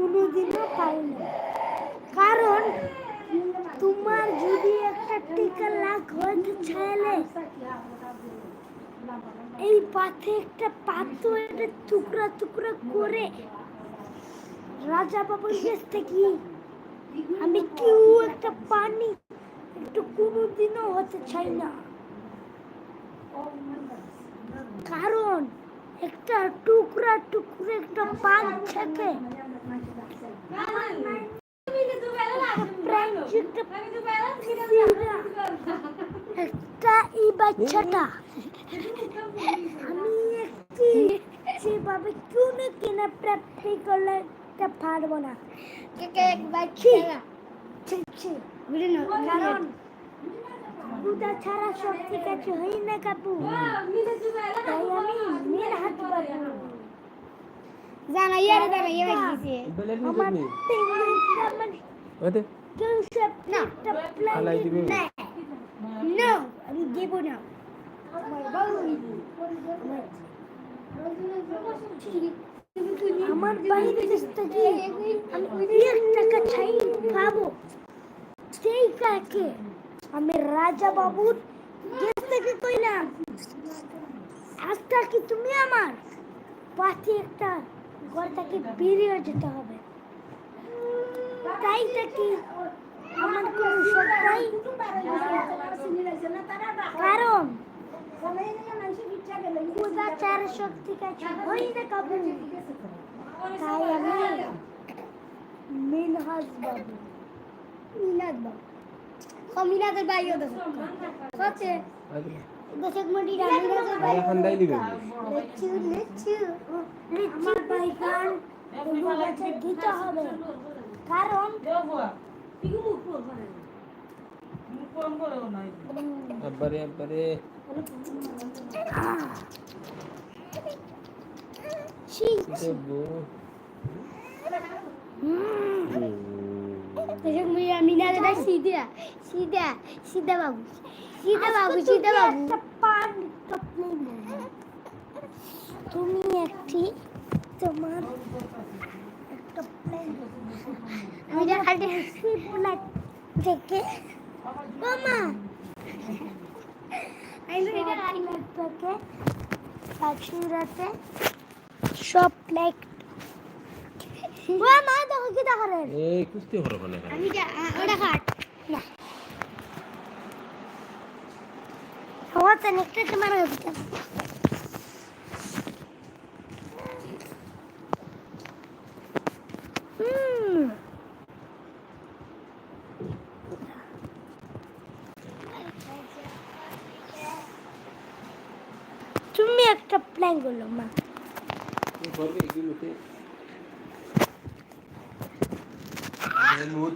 কোনোদিনও পাইনি। কারণ তোমার যদি একটা টিকা লাগ হয়তো ছায়ালে এই পাথে একটা পাথর একটা টুকরা টুকরা করে রাজা বাবুর কাছ থেকে আমি কেউ একটা পানি একটু কোনোদিনও হতে চাই না। কারণ একটা টুকরা টুকরা একটা পান থাকে একটা এই বাচ্চাটা। আমি একটি সেভাবে কেউ না কেনা প্রাপ্তি করলে পারব না। ছি, ছি, ছি। কারণ পূজা ছাড়া সব ঠিক আছে হই না কাপু? তাই আমি মেয়ের হাত পারব জানা ইয়ারে জানা গেছে বেলের ওতে দিবি? না আমি দেবো না আমার বাড়ির কাছ থেকে আমি এক টাকা চাই পাবো সেই কাকে আমি রাজা বাবুর কাছ থেকে কইলাম আজটা কি তুমি আমার পাশে একটা ঘর থেকে বেরিয়ে যেতে হবে। তাই কি আমার কোনো শখ কারণ চার শক্তি কাছে হই না কাবু। তাই আমি মিনহাজ বাবু মিনাজ বাবু কমিনাদের বাইও দেখো দশক মিনিট মিনাজের ভাই এখন দাই দিবে লেচু লেচু। বাইগান বন্ধু কাছে দিতে হবে। কারণ মিয়া মিনাদের বাই সিধা। সিধা সিধা বাবু। একটা পান তুমি একটি তোমার একটা প্লেন আমি যা খালি থেকে মামা থেকে সব প্লেট মা দেখো কি এই কুস্তি হলো মানে আমি ওটা খাট না আমার তো নেকটা তোমার হবে হুম। তুমি একটা প্ল্যান করল মা। করবে এগুলোতে মুদ